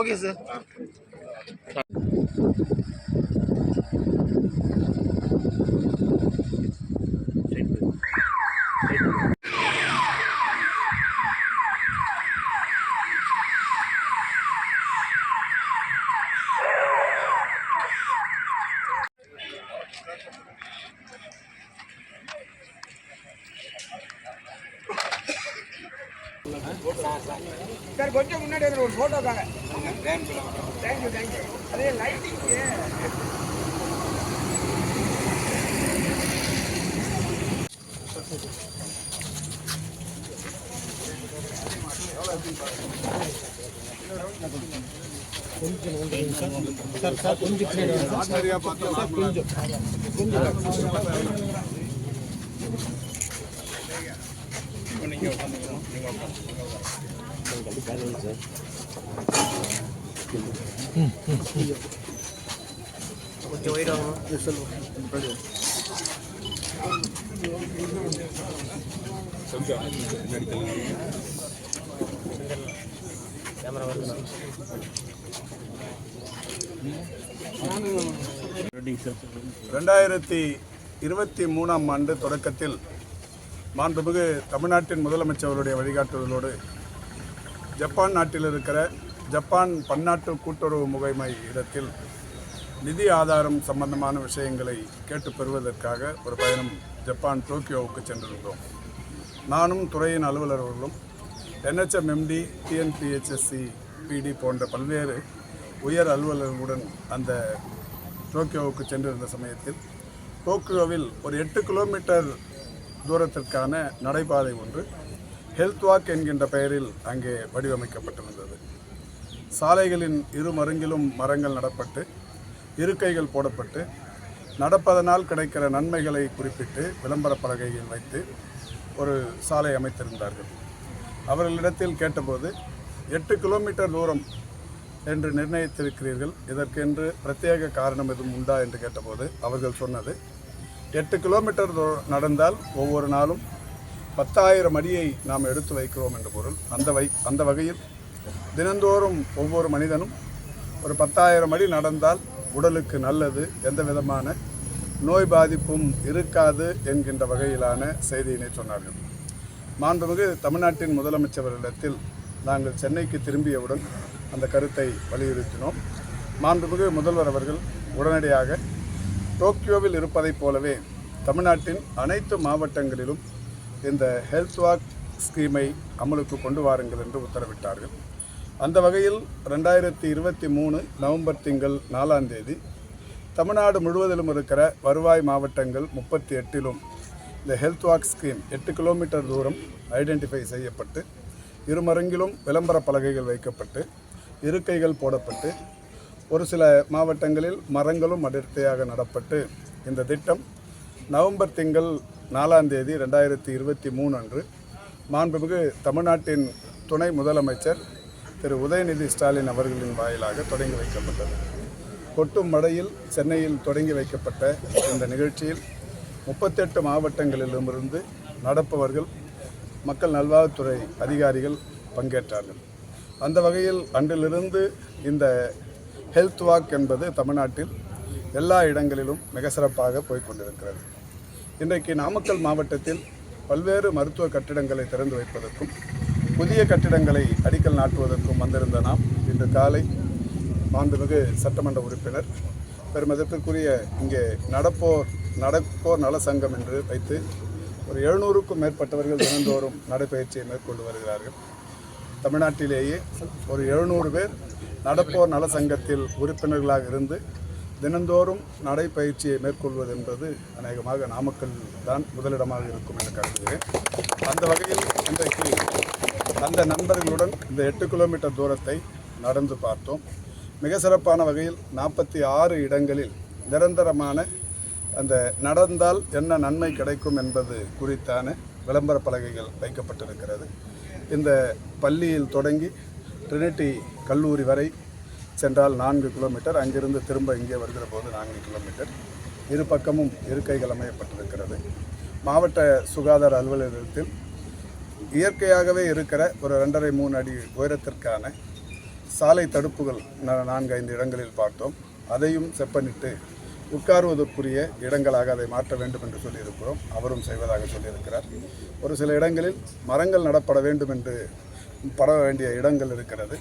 Okay sir sir கொஞ்சம் முன்னாடி வந்து ஒரு ஃபோட்டோ தாங்க. தேங்க்யூ தேங்க்யூ அதே லைட்டிங்கு கொஞ்சம். வெயிட் ஆகும் கேமரா வருது ரெண்டாயிரத்தி இருபத்தி மூணாம் ஆண்டு தொடக்கத்தில் மாண்புமிகு தமிழ்நாட்டின் முதலமைச்சருடைய வழிகாட்டுதலோடு ஜப்பான் நாட்டில் இருக்கிற ஜப்பான் பன்னாட்டு கூட்டுறவு முகமை இடத்தில் நிதி ஆதாரம் சம்பந்தமான விஷயங்களை கேட்டு பெறுவதற்காக ஒரு பயணம் ஜப்பான் டோக்கியோவுக்கு சென்றிருந்தோம். நானும் துறையின் அலுவலர்களும் என்ஹெச்எம்எம்டி டிஎன்பிஹெச்எஸ்சி பிடி போன்ற பல்வேறு உயர் அலுவலர்களுடன் அந்த டோக்கியோவுக்கு சென்றிருந்த சமயத்தில் டோக்கியோவில் ஒரு எட்டு கிலோமீட்டர் தூரத்திற்கான நடைபாதை ஒன்று. ஹெல்த் வாக் என்கின்ற பெயரில் அங்கே வடிவமைக்கப்பட்டிருந்தது. சாலைகளின் இரு மருங்கிலும் மரங்கள் நடப்பட்டு இருக்கைகள் போடப்பட்டு நடப்பதனால் கிடைக்கிற நன்மைகளை குறிப்பிட்டு விளம்பர பலகையில் வைத்து ஒரு சாலை அமைத்திருந்தார்கள். அவர்களிடத்தில் கேட்டபோது எட்டு கிலோமீட்டர் தூரம் என்று நிர்ணயித்திருக்கிறீர்கள். இதற்கென்று பிரத்யேக காரணம் எதுவும் உண்டா? என்று கேட்டபோது அவர்கள் சொன்னது எட்டு கிலோமீட்டர் நடந்தால் ஒவ்வொரு நாளும் பத்தாயிரம் அடியை நாம் எடுத்து வைக்கிறோம் என்ற பொருள். அந்த வை அந்த வகையில் தினந்தோறும் ஒவ்வொரு மனிதனும் ஒரு பத்தாயிரம் அடி நடந்தால் உடலுக்கு நல்லது எந்த விதமான நோய் பாதிப்பும் இருக்காது என்கின்ற வகையிலான செய்தியினை சொன்னார்கள். மாண்புமிகு தமிழ்நாட்டின் முதலமைச்சர்களிடத்தில் நாங்கள் சென்னைக்கு திரும்பியவுடன் அந்த கருத்தை வலியுறுத்தினோம். மாண்புமிகு முதல்வர் அவர்கள் உடனடியாக டோக்கியோவில் இருப்பதைப் போலவே தமிழ்நாட்டின் அனைத்து மாவட்டங்களிலும் இந்த ஹெல்த் வாக் ஸ்கீமை அமலுக்கு கொண்டு வாருங்கள் என்று உத்தரவிட்டார்கள். அந்த வகையில் ரெண்டாயிரத்தி இருபத்தி மூணு நவம்பர் திங்கள் நாலாம் தேதி தமிழ்நாடு முழுவதிலும் இருக்கிற வருவாய் மாவட்டங்கள் முப்பத்தி எட்டிலும் இந்த ஹெல்த் வாக் ஸ்கீம் எட்டு கிலோமீட்டர் தூரம் ஐடென்டிஃபை செய்யப்பட்டு இருமருங்கிலும் விளம்பர பலகைகள் வைக்கப்பட்டு இருக்கைகள் போடப்பட்டு ஒரு சில மாவட்டங்களில் மரங்களும் அடர்த்தியாக நடப்பட்டு இந்த திட்டம் நவம்பர் திங்கள் நாலாம் தேதி ரெண்டாயிரத்தி இருபத்தி மூணு அன்று மாண்புமிகு தமிழ்நாட்டின் துணை முதலமைச்சர் திரு உதயநிதி ஸ்டாலின் அவர்களின் வாயிலாக தொடங்கி வைக்கப்பட்டது. கொட்டும் மடையில் சென்னையில் தொடங்கி வைக்கப்பட்ட இந்த நிகழ்ச்சியில் முப்பத்தெட்டு மாவட்டங்களிலுமிருந்து நடப்பவர்கள் மக்கள் நல்வாழ்வுத்துறை அதிகாரிகள் பங்கேற்றார்கள். அந்த வகையில் அன்றிலிருந்து இந்த ஹெல்த் வாக் என்பது தமிழ்நாட்டில் எல்லா இடங்களிலும் மிக சிறப்பாக போய்கொண்டிருக்கிறது இன்றைக்கு நாமக்கல் மாவட்டத்தில் பல்வேறு மருத்துவ கட்டிடங்களை திறந்து வைப்பதற்கும் புதிய கட்டிடங்களை அடிக்கல் நாட்டுவதற்கும் வந்திருந்த நாம் இன்று காலை மாண்புமிகு சட்டமன்ற உறுப்பினர் பெருமதிப்பிற்குரிய இங்கே நடப்போர் நடப்போர் நல சங்கம் என்று வைத்து ஒரு எழுநூறுக்கும் மேற்பட்டவர்கள் தினந்தோறும் நடைபயிற்சியை மேற்கொண்டு வருகிறார்கள். தமிழ்நாட்டிலேயே ஒரு எழுநூறு பேர் நடப்போர் நல சங்கத்தில் உறுப்பினர்களாக இருந்து தினந்தோறும் நடைப்பயிற்சியை மேற்கொள்வது என்பது அநேகமாக நாமக்கல் தான் முதலிடமாக இருக்கும் என கருதுகிறேன். அந்த வகையில் இன்றைக்கு அந்த நண்பர்களுடன் இந்த எட்டு கிலோமீட்டர் தூரத்தை நடந்து பார்த்தோம். மிக சிறப்பான வகையில் நாற்பத்தி ஆறு இடங்களில் நிரந்தரமான அந்த நடந்தால் என்ன நன்மை கிடைக்கும் என்பது குறித்தான விளம்பர பலகைகள் வைக்கப்பட்டிருக்கிறது. இந்த பள்ளியில் தொடங்கி ட்ரினிட்டி கல்லூரி வரை சென்றால் நான்கு கிலோமீட்டர். அங்கிருந்து திரும்ப இங்கே வருகிற போது நான்கு கிலோமீட்டர். இரு பக்கமும் இருக்கைகள் அமையப்பட்டிருக்கிறது. மாவட்ட சுகாதார அலுவலகத்தில் இயற்கையாகவே இருக்கிற ஒரு ரெண்டரை மூணு அடி உயரத்திற்கான சாலை தடுப்புகள் நான்கு ஐந்து இடங்களில் பார்த்தோம். அதையும் செப்பனிட்டு உட்காருவதற்குரிய இடங்களாக அதை மாற்ற வேண்டும் என்று சொல்லியிருக்கிறோம். அவரும் செய்வதாக சொல்லியிருக்கிறார். ஒரு சில இடங்களில் மரங்கள் நடப்பட வேண்டும் என்று பரவ வேண்டிய இடங்கள் இருக்கிறது.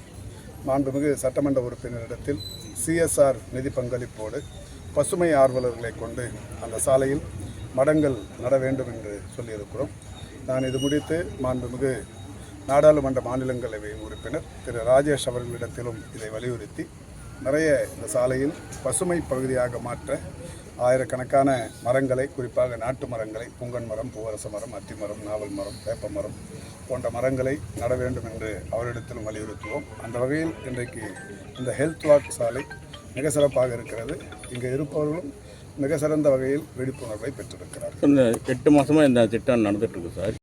மாண்புமிகு சட்டமன்ற உறுப்பினரிடத்தில் சிஎஸ்ஆர் நிதி பங்களிப்போடு பசுமை ஆர்வலர்களை கொண்டு அந்த சாலையில் மடங்கள் நட வேண்டும் என்று சொல்லியிருக்கிறோம். நான் இது முடித்து மாண்புமிகு நாடாளுமன்ற மாநிலங்களவை உறுப்பினர் திரு. ராஜேஷ் அவர்களிடத்திலும் இதை வலியுறுத்தி நிறைய இந்த சாலையில் பசுமை பகுதியாக மாற்ற ஆயிரக்கணக்கான மரங்களை குறிப்பாக நாட்டு மரங்களை புங்கன் மரம் பூவரச மரம் அத்தி மரம் நாவல் மரம் வேப்ப மரம் போன்ற மரங்களை நட வேண்டும் என்று அவரிடத்திலும் வலியுறுத்துவோம். அந்த வகையில் இன்றைக்கு இந்த ஹெல்த் வாக் சாலை மிக சிறப்பாக இருக்கிறது. இங்கே இருப்பவர்களும் மிக சிறந்த வகையில் விழிப்புணர்வை பெற்றிருக்கிறார் எட்டு மாதமாக இந்த திட்டம் நடந்துட்டு இருக்கு சார்.